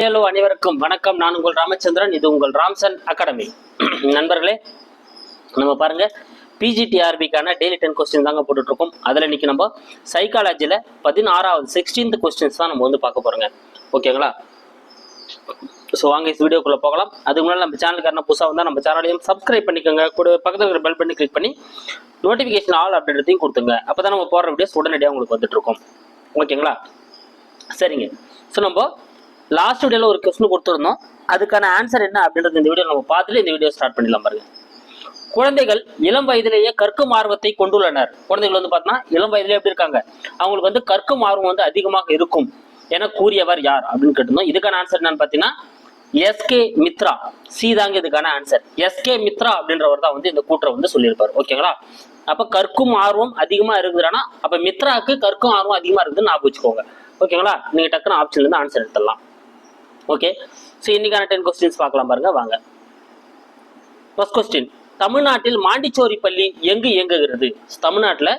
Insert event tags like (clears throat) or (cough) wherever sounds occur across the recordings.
Hello அனைவருக்கும் வணக்கம். நான் உங்கள் ராமச்சந்திரன் இது உங்கள் ராம்சன் அகாடமி. (clears throat) நண்பர்களே நம்ம பாருங்க. பிஜிடிஆர்பிக்கான டெய்லி டென் கொஸ்டின் தாங்க போட்டுட்டு இருக்கோம் அதில் இன்னைக்கு நம்ம சைக்காலஜியில் பதினாறாவது சிக்ஸ்டீன்த் கொஸ்டின்ஸ் தான் நம்ம வந்து பார்க்க போறோங்க. ஓகேங்களா ஸோ வாங்க இந்த வீடியோக்குள்ளே போகலாம். அதுக்கு முன்னாடி நம்ம சேனலுக்கான புதுசாக வந்தால் நம்ம சேனலையும் சப்ஸ்கிரைப் பண்ணிக்கோங்க. கூட பக்கத்தில் இருக்கிற பெல் பண்ணி கிளிக் பண்ணி நோட்டிஃபிகேஷன் ஆல் அப்படின்றதையும் கொடுத்துங்க. அப்போ தான் நம்ம போடுற வீடியோஸ் உடனடியாக உங்களுக்கு வந்துட்டு இருக்கும் ஓகேங்களா சரிங்க. ஸோ நம்ம லாஸ்ட் வீடியோவில் ஒரு கொஸ்டின் கொடுத்துருந்தோம். அதுக்கான ஆன்சர் என்ன அப்படின்றது இந்த வீடியோ நம்ம பார்த்துட்டு இந்த வீடியோ ஸ்டார்ட் பண்ணிடலாம் பாருங்க. குழந்தைகள் இளம் வயதிலேயே கற்கும் ஆர்வத்தை கொண்டுள்ளனர். குழந்தைகள் வந்து பார்த்தீங்கன்னா இளம் வயதிலே எப்படி இருக்காங்க? அவங்களுக்கு வந்து கற்கும் ஆர்வம் வந்து அதிகமாக இருக்கும் என கூறியவர் யார் அப்படின்னு கேட்டிருந்தோம். இதுக்கான ஆன்சர் என்னன்னு பார்த்தீங்கன்னா எஸ்கே மித்ரா சி தாங்க இதுக்கான ஆன்சர் எஸ்கே மித்ரா அப்படின்றவர் தான் வந்து இந்த கூற்றை வந்து சொல்லியிருப்பார். ஓகேங்களா அப்ப கற்கும் ஆர்வம் அதிகமா இருக்குதுன்னா அப்ப மித்ராக்கு கற்கும் ஆர்வம் அதிகமா இருக்குதுன்னு ஞாபகம் வச்சுக்கோங்க. ஓகேங்களா நீங்க டக்குனு ஆப்ஷன்ல இருந்து ஆன்சர் எடுத்துடலாம். ஓகே ஸோ இன்னைக்கான டென் கொஸ்டின்ஸ் பார்க்கலாம் பாருங்க. வாங்க. ஃபர்ஸ்ட் கொஸ்டின் தமிழ்நாட்டில் மாண்டிச்சோரி பள்ளி எங்கு இயங்குகிறது? தமிழ்நாட்டில்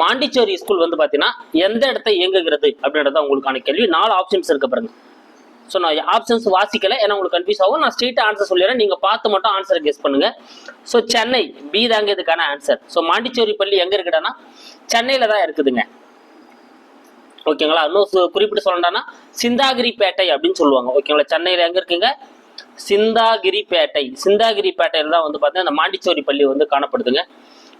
மாண்டிச்சோரி ஸ்கூல் வந்து பார்த்தீங்கன்னா எந்த இடத்த இயங்குகிறது? அப்படின்றத உங்களுக்கான கேள்வி. நாலு ஆப்ஷன்ஸ் இருக்க பாருங்க. ஸோ நான் ஆப்ஷன்ஸ் வாசிக்கல. ஏன்னா உங்களுக்கு கன்ஃபியூஸ் ஆகும். நான் ஸ்ட்ரீட் ஆன்சர் சொல்லிடுறேன். நீங்கள் பார்த்து மட்டும் ஆன்சரை கெஸ் பண்ணுங்க. ஸோ சென்னை பி தாங்க இதுக்கான ஆன்சர் ஸோ மாண்டிச்சோரி பள்ளி எங்கே இருக்குடான்னா சென்னையில் தான் இருக்குதுங்க. ஓகேங்களா? இன்னும் குறிப்பிட்டு சொல்லணும்னா சிந்தாகிரிப்பேட்டை அப்படின்னு சொல்லுவாங்க. ஓகேங்களா? சென்னையில் எங்கே இருக்குங்க? சிந்தாகிரிப்பேட்டை. சிந்தாகிரிப்பேட்டையில் தான் வந்து பார்த்தீங்கன்னா இந்த மாண்டிச்சோரி பள்ளி வந்து காணப்படுதுங்க.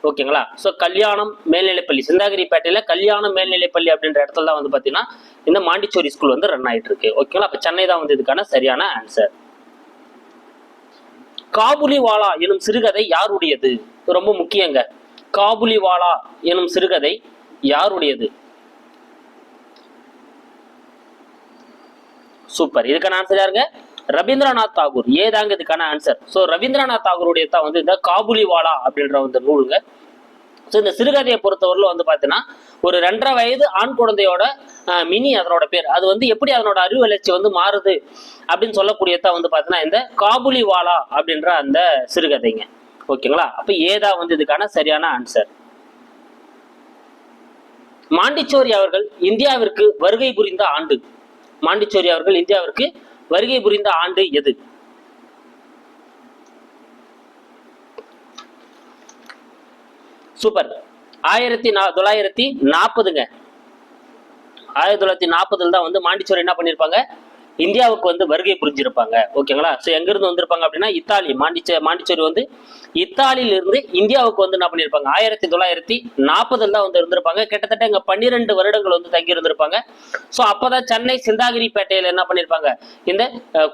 ஓகேங்களா? ஸோ கல்யாணம் மேல்நிலைப்பள்ளி. சிந்தாகிரிப்பேட்டையில் கல்யாணம் மேல்நிலைப்பள்ளி அப்படின்ற இடத்துல தான் வந்து பார்த்தீங்கன்னா இந்த மாண்டிச்சோரி ஸ்கூல் வந்து ரன் ஆகிட்டு இருக்கு ஓகேங்களா? அப்போ சென்னை தான் வந்து இதுக்கான சரியான ஆன்சர் காபுலிவாலா எனும் சிறுகதை யாருடையது? ரொம்ப முக்கியங்க. காபுலிவாலா எனும் சிறுகதை யாருடையது? சூப்பர். இதுக்கான ஆன்சர் யாருங்க? ரவீந்திரநாத் தாகூர். ஏதாங்க இதுக்கான ஆன்சர் ஸோ ரவீந்திரநாத் தாகூருடைய தான் வந்து இந்த காபுலிவாலா அப்படின்ற வந்து நூலுங்க. ஸோ இந்த சிறுகதையை பொறுத்தவரையில வந்து பார்த்தீங்கன்னா ஒரு ரெண்டரை வயது ஆண் குழந்தையோட மினி அதனோட பேர். அது வந்து எப்படி அதனோட அறிவு வளர்ச்சி வந்து மாறுது அப்படின்னு சொல்லக்கூடியதான் வந்து பார்த்தீங்கன்னா இந்த காபுலிவாலா அப்படின்ற அந்த சிறுகதைங்க. ஓகேங்களா? அப்போ ஏதா வந்து இதுக்கான சரியான ஆன்சர் மாண்டிச்சோரி அவர்கள் இந்தியாவிற்கு வருகை புரிந்த ஆண்டு. மாண்டிச்சோரி அவர்கள் இந்தியாவிற்கு வருகை புரிந்த ஆண்டு எது? சூப்பர். ஆயிரத்தி தொள்ளாயிரத்தி நாற்பதுங்க. ஆயிரத்தி தொள்ளாயிரத்தி நாற்பதுல தான் வந்து மாண்டிச்சோரி என்ன பண்ணியிருப்பாங்க இந்தியாவுக்கு வந்து வருகை புரிஞ்சிருப்பாங்க. ஓகேங்களா? ஸோ எங்கிருந்து வந்திருப்பாங்க அப்படின்னா இத்தாலி மாண்டிச்ச மாண்டிச்சேரி வந்து இத்தாலியில இருந்து இந்தியாவுக்கு வந்து என்ன பண்ணியிருப்பாங்க ஆயிரத்தி தொள்ளாயிரத்தி நாற்பதுல தான் வந்து இருந்திருப்பாங்க. கிட்டத்தட்ட இங்க பன்னிரெண்டு வருடங்கள் வந்து தங்கி இருந்திருப்பாங்க ஸோ அப்போதான் சென்னை சிந்தாகிரிப்பேட்டையில என்ன பண்ணியிருப்பாங்க இந்த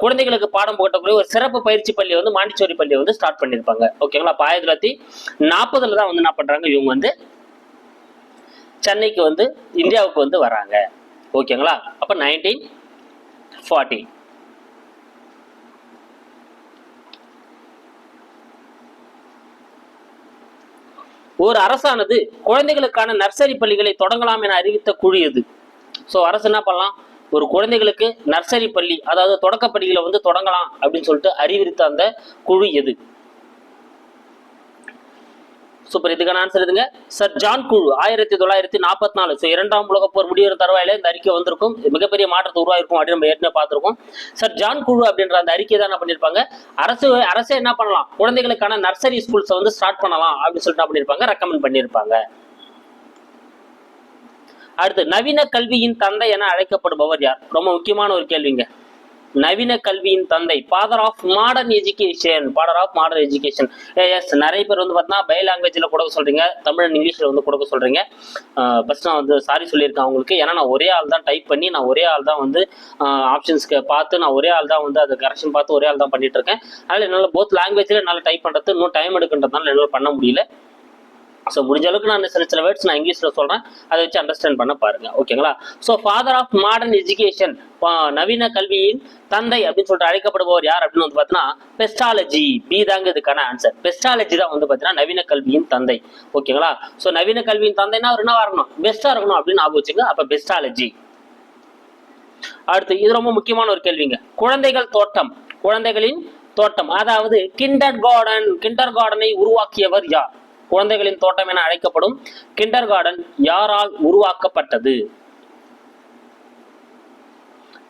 குழந்தைகளுக்கு பாடம் போட்டக்கூடிய ஒரு சிறப்பு பயிற்சி பள்ளி வந்து மாண்டிச்சேரி பள்ளி வந்து ஸ்டார்ட் பண்ணியிருப்பாங்க ஓகேங்களா? அப்போ ஆயிரத்தி தொள்ளாயிரத்தி நாற்பதுல தான் வந்து என்ன பண்றாங்க? இவங்க வந்து சென்னைக்கு வந்து இந்தியாவுக்கு வந்து வராங்க. ஓகேங்களா? அப்போ நைன்டீன் ஃபார்ட்டி ஒரு அரசானது குழந்தைகளுக்கான நர்சரி பள்ளிகளை தொடங்கலாம் என அறிவித்த குழு எது ஸோ அரசு என்ன பண்ணலாம்? ஒரு குழந்தைகளுக்கு நர்சரி பள்ளி அதாவது தொடக்கப்பள்ளிகளை வந்து தொடங்கலாம் அப்படின்னு சொல்லிட்டு அறிவித்த அந்த குழு எது சூப்பர். இதுக்கான ஆன்சர் இதுங்க சர் ஜான் குழு ஆயிரத்தி தொள்ளாயிரத்தி நாற்பத்தி நாலு. ஸோ இரண்டாம் உலகப்போர் போர் முடிகிற தருவாயில இந்த அறிக்கை வந்திருக்கும். மிகப்பெரிய மாற்றத்தை உருவாயிருக்கும் அப்படின்னு நம்ம ஏற்கனவே பார்த்திருக்கோம். சர் ஜான் குழு அப்படின்ற அந்த அறிக்கை தான் என்ன பண்ணியிருப்பாங்க? அரசு அரசே என்ன பண்ணலாம்? குழந்தைகளுக்கான நர்சரி ஸ்கூல்ஸை வந்து ஸ்டார்ட் பண்ணலாம் அப்படின்னு சொல்லிட்டு என்ன பண்ணியிருப்பாங்க? ரெக்கமெண்ட் பண்ணியிருப்பாங்க. அடுத்து நவீன கல்வியின் தந்தை என அழைக்கப்படுபவர் யார்? ரொம்ப முக்கியமான ஒரு கேள்விங்க. நவீன கல்வியின் தந்தை father of modern education father of modern education yes நிறைய பேர் வந்து பார்த்தீங்கன்னா பய லாங்குவேஜில் கொடுக்க சொல்கிறீங்க தமிழ் அண்ட் இங்கிலீஷில் வந்து கொடுக்க சொல்கிறீங்க ஃபஸ்ட் நான் வந்து சாரி சொல்லியிருக்கேன் அவங்களுக்கு. ஏன்னா நான் ஒரே ஆள் தான் டைப் பண்ணி நான் ஒரே ஆள் தான் வந்து ஆப்ஷன்ஸ்க்கு பார்த்து நான் ஒரே ஆள் தான் வந்து அது கரெக்ஷன் பார்த்து ஒரே ஆள் தான் பண்ணிட்டு இருக்கேன். அதனால் என்னால் போத் லாங்குவேஜில் என்னால் டைப் பண்ணுறது இன்னும் டைம் எடுக்கின்றதுனால என்னால் பண்ண முடியல. ஸோ முடிஞ்ச அளவுக்கு நான் சில சில வேர்ட்ஸ் நான் இங்கிலீஷில் சொல்கிறேன் அதை வச்சு அண்டர்ஸ்டாண்ட் பண்ண பாருங்க. ஓகேங்களா so father of modern education நவீன கல்வியின் தந்தை அப்படின்னு சொல்லிட்டு அழைக்கப்படுபவர் யார் அப்படின்னு வந்து பார்த்தீங்கன்னா பெஸ்டாலஜி பி தாங்க இதுக்கான ஆன்சர் பெஸ்டாலஜி தான் வந்து பார்த்தீங்கன்னா நவீன கல்வியின் தந்தை. ஓகேங்களா ஸோ நவீன கல்வியின் தந்தைன்னா அவர் என்ன வரணும் பெஸ்ட்டாக இருக்கணும் அப்படின்னு ஆபோச்சுங்க அப்போ பெஸ்டாலஜி அடுத்து இது ரொம்ப முக்கியமான ஒரு கேள்விங்க. குழந்தைகள் தோட்டம். குழந்தைகளின் தோட்டம். அதாவது கிண்டர் கார்டன் கிண்டர் கார்டனை உருவாக்கியவர் யார்? குழந்தைகளின் தோட்டம் என அழைக்கப்படும் கிண்டர் கார்டன் யாரால் உருவாக்கப்பட்டது?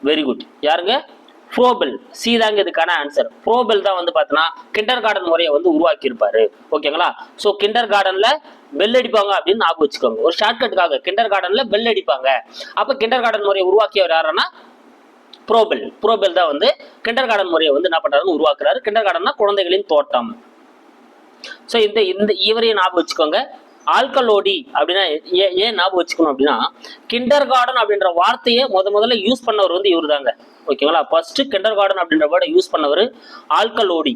வெரி குட் யாருங்க? ப்ரோபெல் சி தாங்க இதுக்கான ஆன்சர் ப்ரோபெல் தான் வந்து பார்த்தோன்னா கிண்டர் கார்டன் முறையை வந்து உருவாக்கி இருப்பாரு ஓகேங்களா ஸோ கிண்டர் கார்டன்ல பெல் அடிப்பாங்க அப்படின்னு ஞாபகம் வச்சுக்கோங்க. ஒரு ஷார்ட்கட்டுக்காக கிண்டர் கார்டன்ல பெல் அடிப்பாங்க. அப்போ கிண்டர் கார்டன் முறையை உருவாக்கியவர் யாருன்னா? ப்ரோபெல் ப்ரோபெல் தான் வந்து கிண்டர் கார்டன் முறையை வந்து என்ன பண்றாருன்னு உருவாக்குறாரு. கிண்டர் கார்டன்னா குழந்தைகளின் தோட்டம். ஸோ இந்த இந்த இவரையும் ஞாபகம் வச்சுக்கோங்க. ஆல்கலோடி அப்படின்னா ஏன் ஏன் ஞாபகம் வச்சுக்கணும் அப்படின்னா கிண்டர் கார்டன் அப்படின்ற வார்த்தையை முத முதல்ல யூஸ் பண்ணவர் வந்து இவர் தாங்க ஓகேங்களா? ஃபர்ஸ்ட் கிண்டர் கார்டன் அப்படின்ற வேர்டை யூஸ் பண்ணவர் ஆல்கலோடி.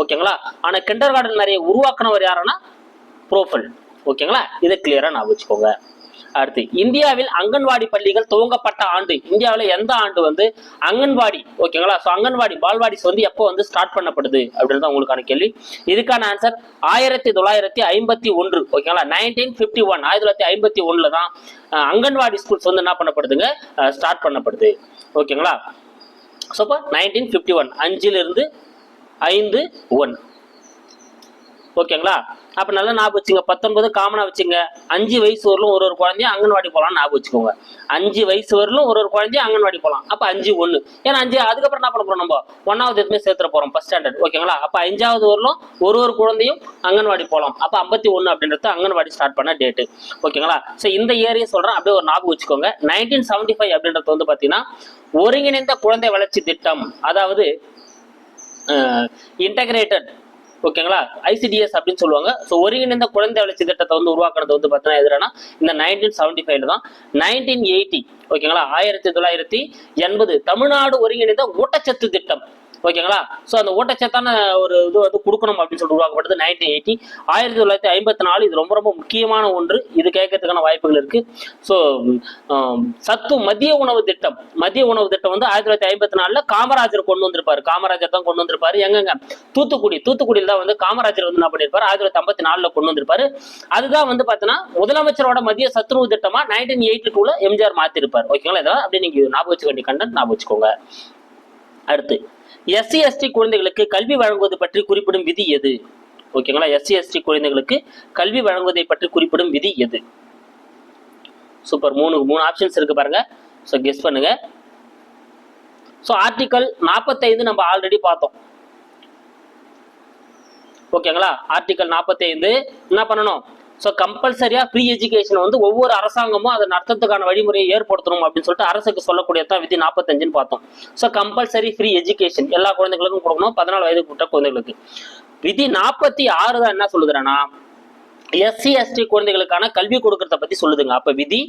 ஓகேங்களா? ஆனா கிண்டர் கார்டன் நிறைய உருவாக்குனவர் யாருன்னா ப்ரோஃபல் ஓகேங்களா? இதை கிளியரா ஞாபகம் வச்சுக்கோங்க. அடுத்து இந்தியாவில் அங்கன்வாடி பள்ளிகள் துவங்கப்பட்ட ஆண்டு இந்தியாவில் எந்த ஆண்டு வந்து அங்கன்வாடி ஓகேங்களா ஸோ அங்கன்வாடி பால்வாடிஸ் வந்து எப்போ வந்து ஸ்டார்ட் பண்ணப்படுது அப்படின்னு தான் உங்களுக்கான கேள்வி. இதுக்கான ஆன்சர் ஆயிரத்தி தொள்ளாயிரத்தி ஐம்பத்தி ஒன்று ஓகேங்களா நைன்டீன் ஃபிஃப்டி ஒன் ஆயிரத்தி தொள்ளாயிரத்தி ஐம்பத்தி ஒன்றில் தான் அங்கன்வாடி ஸ்கூல்ஸ் வந்து என்ன பண்ணப்படுதுங்க? ஸ்டார்ட் பண்ணப்படுது ஓகேங்களா ஸோ இப்போ நைன்டீன் ஃபிஃப்டி ஒன் அஞ்சிலிருந்து ஐந்து ஒன் ஓகேங்களா? அப்ப நல்லா ஞாபகம் வச்சுங்க. பத்தொன்பது காமனா வச்சுங்க. அஞ்சு வயசு வரலும் ஒரு ஒரு குழந்தையும் அங்கன்வாடி போகலாம் ஞாபகம் வச்சுக்கோங்க. அஞ்சு வயசு வரலும் ஒரு ஒரு குழந்தையும் அங்கன்வாடி போகலாம் அப்ப அஞ்சு ஒண்ணு. ஏன்னா அஞ்சு அதுக்கப்புறம் என்ன பண்ண போறோம் நம்ம? ஒன்னாவது எதுவுமே சேர்த்துற போறோம் ஃபர்ஸ்ட் ஸ்டாண்டர்ட் ஓகேங்களா? அப்ப அஞ்சாவது வரலும் ஒரு ஒரு குழந்தையும் அங்கன்வாடி போகலாம் அப்ப ஐம்பத்தி ஒண்ணு அப்படின்றது அங்கன்வாடி ஸ்டார்ட் பண்ண டேட்டு ஓகேங்களா? ஸோ இந்த இயரையும் சொல்றேன். அப்படியே ஒரு ஞாபகம் வச்சுக்கோங்க. நைன்டீன் செவன்டி ஃபைவ் அப்படின்றது வந்து பாத்தீங்கன்னா ஒருங்கிணைந்த குழந்தை வளர்ச்சி திட்டம். அதாவது இன்டகிரேட்டட் ஓகேங்களா? ஐசிடிஎஸ் அப்படின்னு சொல்லுவாங்க. ஸோ ஒருங்கிணைந்த குழந்தை வளர்ச்சி திட்டத்தை வந்து உருவாக்குறது வந்து பார்த்தீங்கன்னா எதுனா இந்த நைன்டீன் செவன்டி ஃபைவ்ல தான். நைன்டீன் எயிட்டி ஓகேங்களா? ஆயிரத்தி தொள்ளாயிரத்தி எண்பது தமிழ்நாடு ஒருங்கிணைந்த ஊட்டச்சத்து திட்டம். ஓகேங்களா? ஸோ அந்த ஊட்டச்சத்தான ஒரு இது வந்து கொடுக்கணும் அப்படின்னு சொல்லி உருவாக்கப்பட்டது நைன்டீன் எயிட்டி ஆயிரத்தி தொள்ளாயிரத்தி ஐம்பத்தி நாலு இது ரொம்ப ரொம்ப முக்கியமான ஒன்று. இது கேட்கறதுக்கான வாய்ப்புகள் இருக்கு. ஸோ சத்து மதிய உணவு திட்டம். மதிய உணவு திட்டம் வந்து ஆயிரத்தி தொள்ளாயிரத்தி ஐம்பத்தி நாலுல காமராஜர் கொண்டு வந்திருப்பாரு. காமராஜர் தான் கொண்டு வந்திருப்பாரு. எங்கங்க? தூத்துக்குடி. தூத்துக்குடியில் தான் வந்து காமராஜர் வந்து என்ன பண்ணியிருப்பாரு ஆயிரத்தி தொள்ளாயிரத்தி ஐம்பத்தி நாலுல கொண்டு வந்திருப்பாரு. அதுதான் வந்து பார்த்தீங்கன்னா முதலமைச்சரோட மதிய சத்துணவு திட்டமா நைன்டீன் எயிட்டி டூல எம்ஜிஆர் மாத்திருப்பார். ஓகேங்களா? இதெல்லாம் அப்படியே நீங்க ஞாபகம் வச்சுக்க வேண்டிய கண்டென்ட் ஞாபகம் வச்சுக்கோங்க. அடுத்து. எஸ்சி எஸ்டி குழந்தைகளுக்கு கல்வி வழங்குவது பற்றி குறிப்பிடும் விதி எது? ஓகேங்களா? எஸ்சி எஸ்டி குழந்தைகளுக்கு கல்வி வழங்குவதை பற்றி குறிப்பிடும் விதி எது? சூப்பர். மூணு மூணு ஆப்ஷன்ஸ் இருக்கு பாருங்க. ஸோ கெஸ் பண்ணுங்க. ஸோ ஆர்டிக்கல் நாற்பத்தைந்து நம்ம ஆல்ரெடி பார்த்தோம். ஓகேங்களா? ஆர்டிக்கல் நாற்பத்தைந்து என்ன பண்ணணும்? ஸோ கம்பல்சரியாக ஃப்ரீ எஜுகேஷன் வந்து ஒவ்வொரு அரசாங்கமும் அதை நடத்துறதுக்கான வழிமுறையை ஏற்படுத்தணும் அப்படின்னு சொல்லிட்டு அரசுக்கு சொல்லக்கூடியதான் விதி நாற்பத்தஞ்சுன்னு பார்த்தோம். ஸோ கம்பல்சரி ஃப்ரீ எஜுகேஷன் எல்லா குழந்தைகளுக்கும் கொடுக்கணும். பதினாலு வயதுக்கு விட்ட குழந்தைகளுக்கு. விதி நாற்பத்தி ஆறு தான் என்ன சொல்லுதுன்னா எஸ்சி எஸ்டி குழந்தைகளுக்கான கல்வி கொடுக்கறத பத்தி சொல்லுதுங்க. அப்ப விதி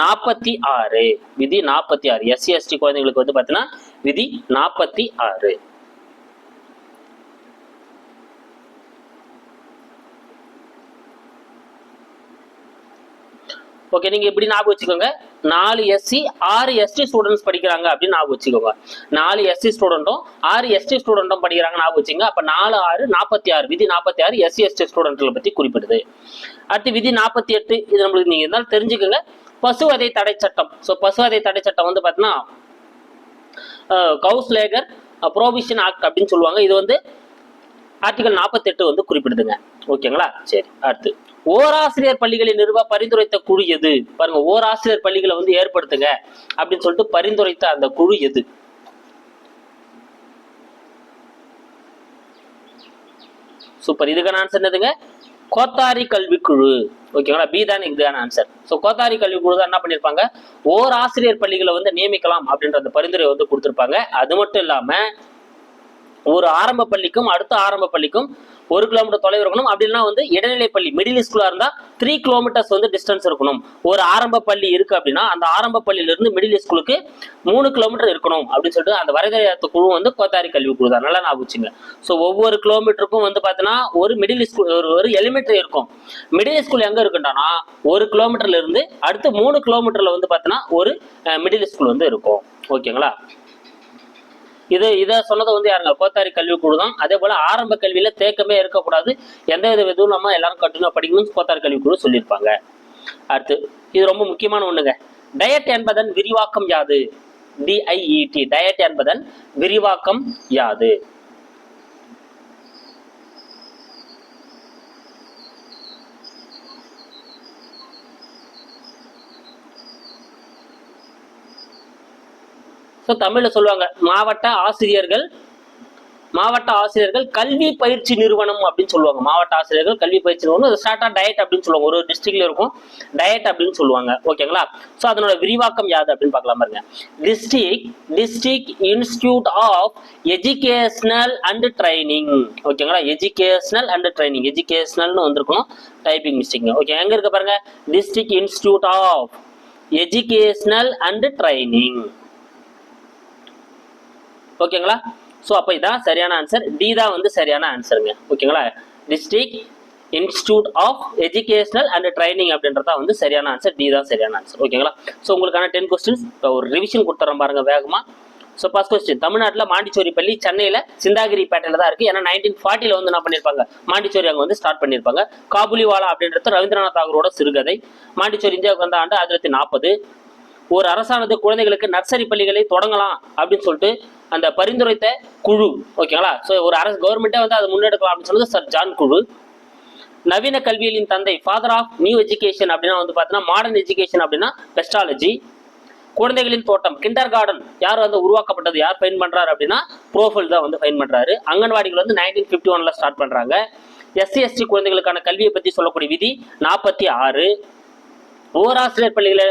நாற்பத்தி ஆறு. விதி நாற்பத்தி ஆறு. எஸ்சி எஸ்டி குழந்தைகளுக்கு வந்து பாத்தீங்கன்னா விதி நாற்பத்தி ஆறு. ஓகே நீங்க இப்படி ஞாபகம் வச்சுக்கோங்க. நாலு எஸ்சி ஆறு எஸ்டி ஸ்டூடெண்ட்ஸ் படிக்கிறாங்க அப்படின்னு ஞாபகம் வச்சுக்கோங்க. நாலு எஸ்சி ஸ்டூடெண்ட்டும் ஆறு எஸ்டி ஸ்டூடெண்ட்டும் படிக்கிறாங்க ஞாபகம் வச்சுங்க. அப்ப நாலு ஆறு நாற்பத்தி ஆறு விதி நாற்பத்தி ஆறு எஸ்சி எஸ்டி ஸ்டூடெண்ட்களை பத்தி குறிப்பிடுது. அடுத்து விதி நாற்பத்தி எட்டு இது நம்மளுக்கு நீங்க இருந்தாலும் தெரிஞ்சுக்கோங்க. பசுவதை தடை சட்டம். ஸோ பசுவதை தடை சட்டம் வந்து பார்த்தீங்கன்னா கவுஸ்லேகர் ப்ரோவிஷன் ஆக்ட் அப்படின்னு சொல்லுவாங்க. இது வந்து ஆர்டிகல் நாற்பத்தெட்டு வந்து குறிப்பிடுதுங்க. ஓகேங்களா? சரி அடுத்து. ஓராசிரியர் பள்ளிகளை நிறுவ பரிந்துரைத்த குழு எது? பாருங்க ஓராசிரியர் பள்ளிகளை வந்து ஏற்படுத்துங்க அப்படின்னு சொல்லிட்டு பரிந்துரைத்த அந்த குழு எது? சூப்பர் இதுக்கான ஆன்சர் என்னதுங்க? கோத்தாரி கல்விக்குழு ஓகேங்களா? பி தான் இதுக்கான ஆன்சர் ஸோ கோத்தாரி கல்விக்குழு தான் என்ன பண்ணியிருப்பாங்க? ஓர் ஆசிரியர் பள்ளிகளை வந்து நியமிக்கலாம் அப்படின்ற அந்த பரிந்துரை வந்து கொடுத்துருப்பாங்க. அது மட்டும் இல்லாம ஒரு ஆரம்ப பள்ளிக்கும் அடுத்த ஆரம்ப பள்ளிக்கும் ஒரு கிலோமீட்டர் தொலைவு இருக்கணும். அப்படின்னா வந்து இடைநிலை பள்ளி மிடில் ஸ்கூலா இருந்தா த்ரீ கிலோமீட்டர்ஸ் வந்து டிஸ்டன்ஸ் இருக்கணும். ஒரு ஆரம்ப பள்ளி இருக்கு அப்படின்னா அந்த ஆரம்ப பள்ளியில இருந்து மிடில் ஸ்கூலுக்கு மூணு கிலோமீட்டர் இருக்கணும் அப்படின்னு சொல்லிட்டு அந்த வரைதறியாத்த குழு வந்து கோத்தாரி கல்வி குழு தான். நல்லா ஞாபகம் வச்சுங்க. ஸோ ஒவ்வொரு கிலோமீட்டருக்கும் வந்து பார்த்தீங்கன்னா ஒரு மிடில் ஸ்கூல் ஒரு ஒரு எலிமெண்ட்ரி இருக்கும். மிடில் ஸ்கூல் எங்க இருக்குன்றானா ஒரு கிலோமீட்டர்ல இருந்து அடுத்து மூணு கிலோமீட்டர்ல வந்து பார்த்தீங்கன்னா ஒரு மிடில் ஸ்கூல் வந்து இருக்கும். ஓகேங்களா? இது இதை சொன்னது வந்து யாருங்க? கோத்தாரி கல்விக்குழு தான் அதே போல ஆரம்ப கல்வியில தேக்கமே இருக்கக்கூடாது. எந்த வித இதுவும் நம்ம எல்லாரும் கண்டினியூ படிக்கணும்னு கோத்தாரி கல்விக்குழு சொல்லியிருப்பாங்க. அடுத்து இது ரொம்ப முக்கியமான ஒண்ணுங்க. டயட் என்பதன் விரிவாக்கம் யாது? டிஐஇடி டயட் என்பதன் விரிவாக்கம் யாது? ஸோ தமிழில் சொல்லுவாங்க மாவட்ட ஆசிரியர்கள் மாவட்ட ஆசிரியர்கள் கல்வி பயிற்சி நிறுவனம் அப்படின்னு சொல்லுவாங்க. மாவட்ட ஆசிரியர்கள் கல்வி பயிற்சி நிறுவனம் ஸ்டார்டா டயட் அப்படின்னு சொல்லுவாங்க. ஒரு டிஸ்ட்ரிக்ட்ல இருக்கும் டயட் அப்படின்னு சொல்லுவாங்க. ஓகேங்களா ஸோ அதனோட விரிவாக்கம் யாது அப்படின்னு பார்க்கலாம் பாருங்க. District district institute of educational and training ஓகேங்களா எஜுகேஷனல் அண்ட் ட்ரைனிங் எஜுகேஷனல்னு வந்திருக்கணும் டைப்பிங் மிஸ்டேக் ஓகே எங்க இருக்க பாருங்க? District institute of educational and training ஓகேங்களா? ஸோ அப்போ இதான் சரியான ஆன்சர் டி தான் வந்து சரியான ஆன்சருங்க ஓகேங்களா? District institute of educational and training அப்படின்றதா வந்து சரியான ஆன்சர் டி தான் சரியான ஆன்சர் ஓகேங்களா? ஸோ உங்களுக்கான டென் கொஸ்டின்ஸ் ஒரு ரிவிஷன் கொடுத்துறோம் பாருங்க வேகமாக ஸோ ஃபஸ்ட் கொஸ்டின் தமிழ்நாட்டில் மாண்டிச்சோரி பள்ளி சென்னையில் சிந்தாகிரி பேட்டையில் தான் இருக்குது ஏன்னா நைன்டீன் ஃபார்ட்டியில் வந்து என்ன பண்ணியிருப்பாங்க மாண்டிச்சோரி அங்கே வந்து ஸ்டார்ட் பண்ணியிருப்பாங்க காபுலிவாலா அப்படின்றது ரவீந்திரநாத் தாகூரோட சிறுகதை. மாண்டிச்சோரி இந்தியாவுக்கு வந்த ஆண்டு ஆயிரத்தி நாற்பது. ஒரு அரசானது குழந்தைகளுக்கு நர்சரி பள்ளிகளை தொடங்கலாம் அப்படின்னு சொல்லிட்டு அந்த பரிந்துரைத்த குழு ஓகேங்களா? ஸோ ஒரு அரசு கவர்மெண்ட்டே வந்து அதை முன்னெடுக்கலாம் அப்படின்னு சொன்னது சர் ஜான் குழு. நவீன கல்வியலின் தந்தை ஃபாதர் ஆஃப் நியூ எஜுகேஷன் அப்படின்னா வந்து பார்த்தீங்கன்னா மாடர்ன் எஜுகேஷன் அப்படின்னா பெஸ்ட்ராலஜி குழந்தைகளின் தோட்டம் கிண்டர் கார்டன் யார் வந்து உருவாக்கப்பட்டது யார் ஃபைன் பண்றாரு அப்படின்னா ப்ரோஃபைல் தான் வந்து ஃபைன் பண்றாரு. அங்கன்வாடிகள் வந்து நைன்டீன் ஃபிஃப்டி ஒன்ல ஸ்டார்ட் பண்றாங்க. எஸ்சி எஸ்டி குழந்தைகளுக்கான கல்வியை பற்றி சொல்லக்கூடிய விதி நாற்பத்தி ஆறு. ஓராசிரியர் பள்ளிகளை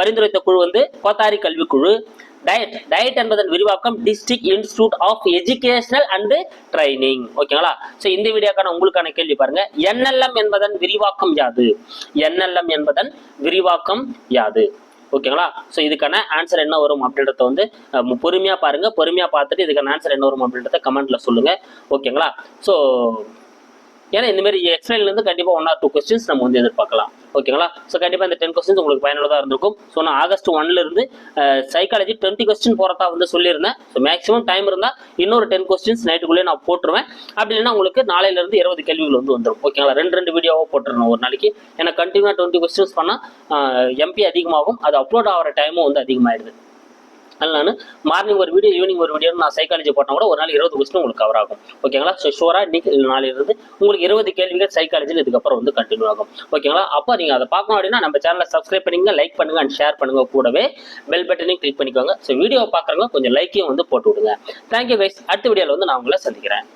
பரிந்துரைத்த குழு வந்து கோத்தாரி கல்விக்குழு. டயட் டயட் என்பதன் விரிவாக்கம் district institute of educational and training ஓகேங்களா ஸோ இந்த வீடியோக்கான உங்களுக்கான கேள்வி பாருங்க. என்எல்எம் என்பதன் விரிவாக்கம் யாது? என்எல்எம் என்பதன் விரிவாக்கம் யாது? ஓகேங்களா ஸோ இதுக்கான ஆன்சர் என்ன வரும் அப்படின்றத வந்து பொறுமையாக பொறுமையா பாருங்க. பொறுமையா பார்த்துட்டு இதுக்கான ஆன்சர் என்ன வரும் அப்படின்றத கமெண்ட்ல சொல்லுங்க. ஓகேங்களா ஸோ ஏன்னா இந்த மாதிரி எக்ஸ்பிளைன்ல இருந்து கண்டிப்பா ஒன் ஆர் டூ கொஸ்டின்ஸ் நம்ம வந்து எதிர்பார்க்கலாம். ஓகேங்களா? ஸோ கண்டிப்பாக இந்த டென் கொஸ்டின்ஸ் உங்களுக்கு பயனுள்ளதாக இருந்திருக்கும். ஸோ நான் ஆகஸ்ட் ஒன்லேருந்து சைக்காலஜி டுவெண்ட்டி கொஸ்டின் போகிறதா வந்து சொல்லியிருந்தேன். ஸோ மேக்ஸிமம் டைம் இருந்தால் இன்னொரு டென் கொஸ்டின்ஸ் நைட்டுக்குள்ளே நான் போட்டுருவேன். அப்படி இல்லைன்னா உங்களுக்கு நாளையிலேருந்து இருபது கேள்விகள் வந்து வந்துடும் ஓகேங்களா? ரெண்டு ரெண்டு வீடியோவாக போட்டுருணும் ஒரு நாளைக்கு. ஏன்னா கண்டினியூ டுவெண்ட்டி கொஸ்டின்ஸ் பண்ணால் எம்பி அதிகமாகும். அது அப்லோட் ஆகிற டைமும் வந்து அதிகமாகிடுது அதனால நான் மார்னிங் ஒரு வீடியோ ஈவினிங் ஒரு வீடியோ நான் சைக்காலஜி போட்டால் கூட ஒரு நாள் இருபது கொஸ்டின் உங்களுக்கு கவர் ஆகும். ஓகேங்களா ஸோ ஷூரா இன்னைக்கு நாளில் இருந்து உங்களுக்கு இருபது கேள்விகள் சைக்காலஜியில் இதுக்கப்புறம் வந்து கண்டினியூ ஆகும். ஓகேங்களா அப்போ நீங்கள் அதை பார்க்கணும் அப்படின்னா நம்ம சேனலை சப்ஸ்கிரைப் பண்ணுங்க லைக் பண்ணுங்க அண்ட் ஷேர் பண்ணுங்க கூடவே பெல் பட்டனையும் கிளிக் பண்ணிக்கோங்க. ஸோ வீடியோ பார்க்குறவங்க கொஞ்சம் லைக்கையும் வந்து போட்டு விடுங்க. தேங்க்யூ கைஸ் அடுத்த வீடியோவில் வந்து நான் உங்களை சந்திக்கிறேன்.